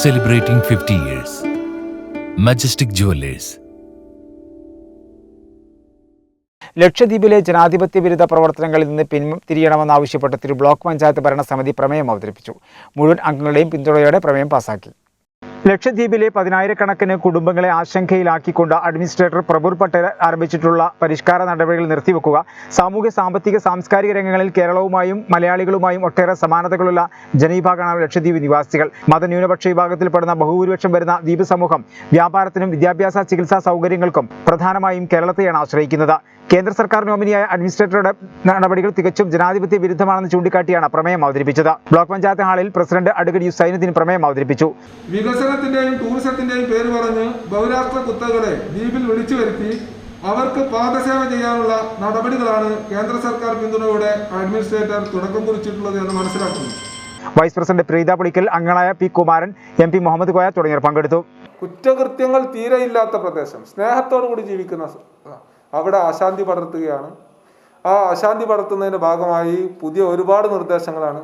celebrating 50 years. Majestic Jewelers. ലക്ഷദ്വീപിലെ ജനാധിപത്യ വിരുദ്ധ പ്രവർത്തനങ്ങളിൽ നിന്ന് പിന്തിരിയണമെന്നാവശ്യപ്പെട്ട് തിരു ബ്ലോക്ക് പഞ്ചായത്ത് ഭരണസമിതി പ്രമേയം അവതരിപ്പിച്ചു മുഴുവൻ അംഗങ്ങളുടെയും പിന്തുണയോടെ പ്രമേയം പാസാക്കി ലക്ഷദ്വീപിലെ പതിനായിരക്കണക്കിന് കുടുംബങ്ങളെ ആശങ്കയിലാക്കിക്കൊണ്ട് അഡ്മിനിസ്ട്രേറ്റർ പ്രഭുർ പട്ടേൽ ആരംഭിച്ചിട്ടുള്ള പരിഷ്കാര നടപടികൾ നിർത്തിവെക്കുക. സാമൂഹ്യ സാമ്പത്തിക സാംസ്കാരിക രംഗങ്ങളിൽ കേരളവുമായും മലയാളികളുമായും ഒട്ടേറെ സമാനതകളുള്ള ജനവിഭാഗമാണ് ലക്ഷദ്വീപ് നിവാസികൾ. മതന്യൂനപക്ഷ വിഭാഗത്തിൽപ്പെടുന്ന ബഹുഭൂരിപക്ഷം വരുന്ന ദ്വീപ് സമൂഹം വ്യാപാരത്തിനും വിദ്യാഭ്യാസ ചികിത്സാ സൗകര്യങ്ങൾക്കും പ്രധാനമായും കേരളത്തെയാണ് ആശ്രയിക്കുന്നത്. കേന്ദ്ര സർക്കാർ നോമിനിയായ അഡ്മിനിസ്ട്രേറ്ററുടെ നടപടികൾ തികച്ചും ജനാധിപത്യ വിരുദ്ധമാണെന്ന് ചൂണ്ടിക്കാട്ടിയാണ് പ്രമേയം അവതരിപ്പിച്ചത്. ബ്ലോക്ക് പഞ്ചായത്ത് ഹാളിൽ പ്രസിഡന്റ് അഡ്വക്കേറ്റ് യു സൈനുദ്ദീൻ പ്രമേയം അവതരിപ്പിച്ചു. വികസനത്തിന്റെയും ടൂറിസത്തിന്റെയും പേര് പറഞ്ഞ് ബഹുരാഷ്ട്ര കുത്തകളെ ദ്വീപിൽ വിളിച്ചു വരുത്തി അവർക്ക് പാദസേവ ചെയ്യാനുള്ള നടപടികളാണ് കേന്ദ്ര സർക്കാർ പിന്തുണയോടെ അഡ്മിനിസ്ട്രേറ്റർ തുടക്കം കുറിച്ചിട്ടുള്ളത് എന്ന് മനസ്സിലാക്കുന്നു. വൈസ് പ്രസിഡന്റ് പ്രീത പുളിക്കൽ അംഗങ്ങളായ P Kumaran M P Muhammad Koya തുടങ്ങിയവർ പങ്കെടുത്തു. കുറ്റകൃത്യങ്ങൾ തീരെയില്ലാത്ത പ്രദേശം. സ്നേഹത്തോടു കൂടി ജീവിക്കുന്ന അവിടെ അശാന്തി പടർത്തുകയാണ്. ആ അശാന്തി പടർത്തുന്നതിന്റെ ഭാഗമായി പുതിയ ഒരുപാട് നിർദ്ദേശങ്ങളാണ്.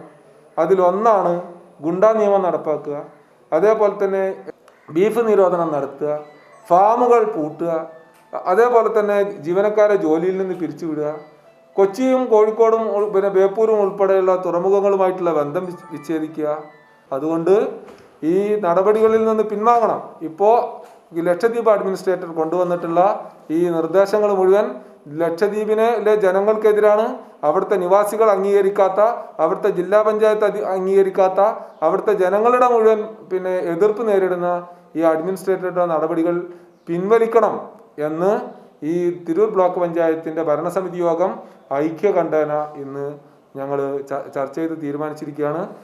അതിലൊന്നാണ് ഗുണ്ടാ നിയമം നടപ്പാക്കുക. അതേപോലെ തന്നെ ബീഫ് നിരോധനം നടത്തുക ഫാമുകൾ പൂട്ടുക അതേപോലെ തന്നെ ജീവനക്കാരെ ജോലിയിൽ നിന്ന് പിരിച്ചുവിടുക കൊച്ചിയും കോഴിക്കോടും പിന്നെ ബേപ്പൂരും ഉൾപ്പെടെയുള്ള തുറമുഖങ്ങളുമായിട്ടുള്ള ബന്ധം വിച്ഛേദിക്കുക. അതുകൊണ്ട് ഈ നടപടികളിൽ നിന്ന് പിൻവാങ്ങണം. ഇപ്പോൾ ലക്ഷദ്വീപ് അഡ്മിനിസ്ട്രേറ്റർ കൊണ്ടുവന്നിട്ടുള്ള ഈ നിർദ്ദേശങ്ങൾ മുഴുവൻ ലക്ഷദ്വീപിനെ ജനങ്ങൾക്കെതിരാണ് അവിടുത്തെ നിവാസികൾ അംഗീകരിക്കാത്ത അവിടുത്തെ ജില്ലാ പഞ്ചായത്ത് അംഗീകരിക്കാത്ത അവിടുത്തെ ജനങ്ങളുടെ മുഴുവൻ പിന്നെ എതിർപ്പ് നേരിടുന്ന ഈ അഡ്മിനിസ്ട്രേറ്ററുടെ നടപടികൾ പിൻവലിക്കണം എന്ന് ഈ തിരൂർ ബ്ലോക്ക് പഞ്ചായത്തിന്റെ ഭരണസമിതി യോഗം ഐക്യകണ്ഠേന ഇന്ന് ഞങ്ങൾ ചർച്ച ചെയ്ത് തീരുമാനിച്ചിരിക്കുകയാണ്.